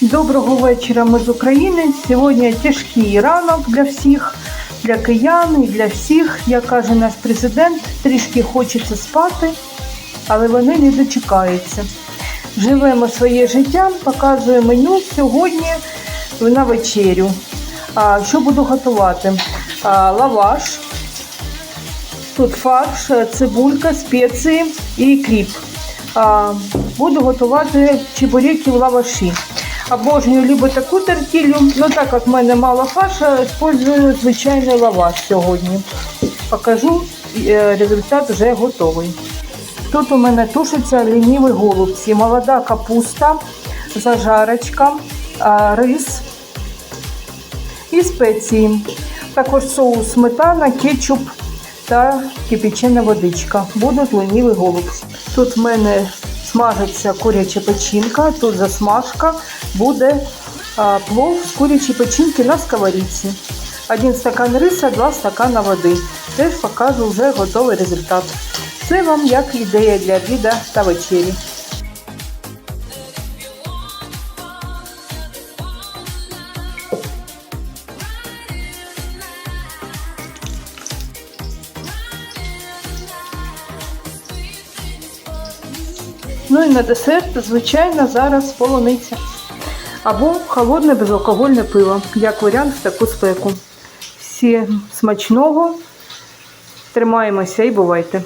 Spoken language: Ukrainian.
Доброго вечора, ми з України. Сьогодні тяжкий ранок для всіх, для киян і для всіх. Як каже наш президент, трішки хочеться спати, але вони не дочекаються. Живемо своє життя, показує меню сьогодні на вечерю. А, що буду готувати? А, лаваш, тут фарш, цибулька, спеції і кріп. А, буду готувати чебуреки в лаваші. Обожнюю либо таку тертілю, ну так як в мене мало фарша, использую звичайний лаваш сьогодні. Покажу, е, результат вже готовий. Тут у мене тушаться лініві голубці, молода капуста, зажарочка, рис і спеції. Також соус сметана, кетчуп та кипячена водичка. Будуть лініві голубці. Тут в мене смажиться куряча печінка, тут засмажка, буде плов з курячої печінки на сковорідці. Один стакан риса, два стакана води. Теж покажу вже готовий результат. Це вам як ідея для обіду та вечері. Ну і на десерт, звичайно, зараз полуниця. Або холодне безалкогольне пиво, як варіант в таку спеку. Всім смачного, тримаємося і бувайте!